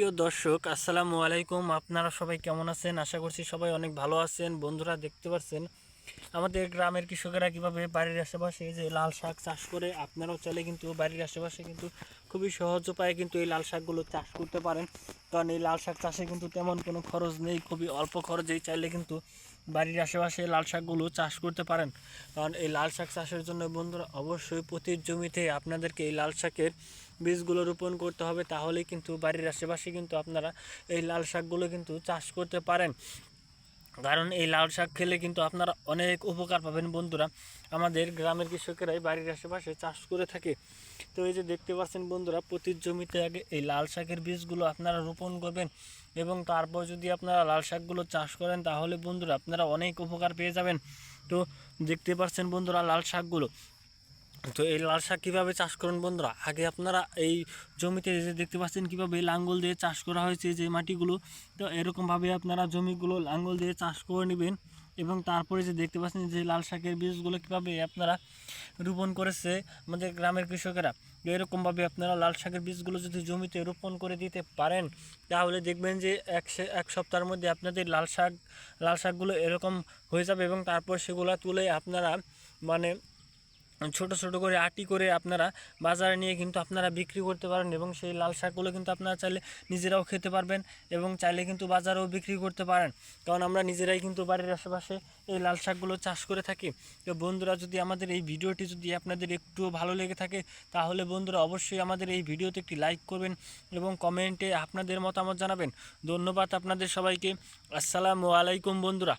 প্রিয় দর্শক, আসসালামু আলাইকুম। আপনারা সবাই কেমন আছেন? আশা করছি সবাই অনেক ভালো আছেন। বন্ধুরা দেখতে পাচ্ছেন, আমাদের গ্রামের কৃষকেরা কীভাবে বাড়ির আশেপাশে যে লাল শাক চাষ করে, আপনারাও চাইলে কিন্তু বাড়ির আশেপাশে কিন্তু খুবই সহজ উপায়ে কিন্তু এই লাল শাকগুলো চাষ করতে পারেন। কারণ এই লাল শাক চাষে কিন্তু তেমন কোনো খরচ নেই, খুবই অল্প খরচেই চাইলে কিন্তু বাড়ির আশেপাশে লাল শাকগুলো চাষ করতে পারেন। কারণ এই লাল শাক চাষের জন্য বন্ধুরা অবশ্যই প্রতি জমিতে আপনাদেরকে এই লাল শাকের বীজগুলো রোপণ করতে হবে, তাহলেই কিন্তু বাড়ির আশেপাশে কিন্তু আপনারা এই লাল শাকগুলো কিন্তু চাষ করতে পারেন। কারণ এই লাল শাক খেলে কিন্তু আপনারা অনেক উপকার পাবেন বন্ধুরা। আমাদের গ্রামের কৃষকেরাই বাড়ির আশেপাশে চাষ করে থাকে। তো এই যে দেখতে পাচ্ছেন বন্ধুরা, প্রতি জমিতে আগে এই লাল শাকের বীজগুলো আপনারা রোপণ করবেন এবং তারপর যদি আপনারা লাল শাকগুলো চাষ করেন, তাহলে বন্ধুরা আপনারা অনেক উপকার পেয়ে যাবেন। তো দেখতে পাচ্ছেন বন্ধুরা লাল শাকগুলো। তো এই লাল শাক কীভাবে চাষ করুন বন্ধুরা? আগে আপনারা এই জমিতে যে দেখতে পাচ্ছেন কীভাবে লাঙ্গল দিয়ে চাষ করা হয়েছে, যে মাটিগুলো, তো এরকমভাবে আপনারা জমিগুলো লাঙ্গল দিয়ে চাষ করে নেবেন এবং তারপরে যে দেখতে পাচ্ছেন যে লাল শাকের বীজগুলো কীভাবে আপনারা রোপণ করেছে আমাদের গ্রামের কৃষকেরা, এরকমভাবে আপনারা লাল শাকের বীজগুলো যদি জমিতে রোপণ করে দিতে পারেন, তাহলে দেখবেন যে এক এক সপ্তাহের মধ্যে আপনাদের লাল শাক, লাল শাকগুলো এরকম হয়ে যাবে এবং তারপর সেগুলো তুলে আপনারা মানে ছোট ছোট করে আটি করে আপনারা বাজারে নিয়ে কিন্তু আপনারা বিক্রি করতে পারেন এবং সেই লাল শাকগুলো কিন্তু আপনারা চাইলে নিজেরাও খেতে পারবেন এবং চাইলে কিন্তু বাজারেও বিক্রি করতে পারেন। কারণ আমরা নিজেরাই কিন্তু বাড়ির আশেপাশে এই লাল শাকগুলো চাষ করে থাকি। তো বন্ধুরা, যদি আমাদের এই ভিডিওটি যদি আপনাদের একটুও ভালো লেগে থাকে, তাহলে বন্ধুরা অবশ্যই আমাদের এই ভিডিওতে একটি লাইক করবেন এবং কমেন্টে আপনাদের মতামত জানাবেন। ধন্যবাদ আপনাদের সবাইকে। আসসালামু আলাইকুম বন্ধুরা।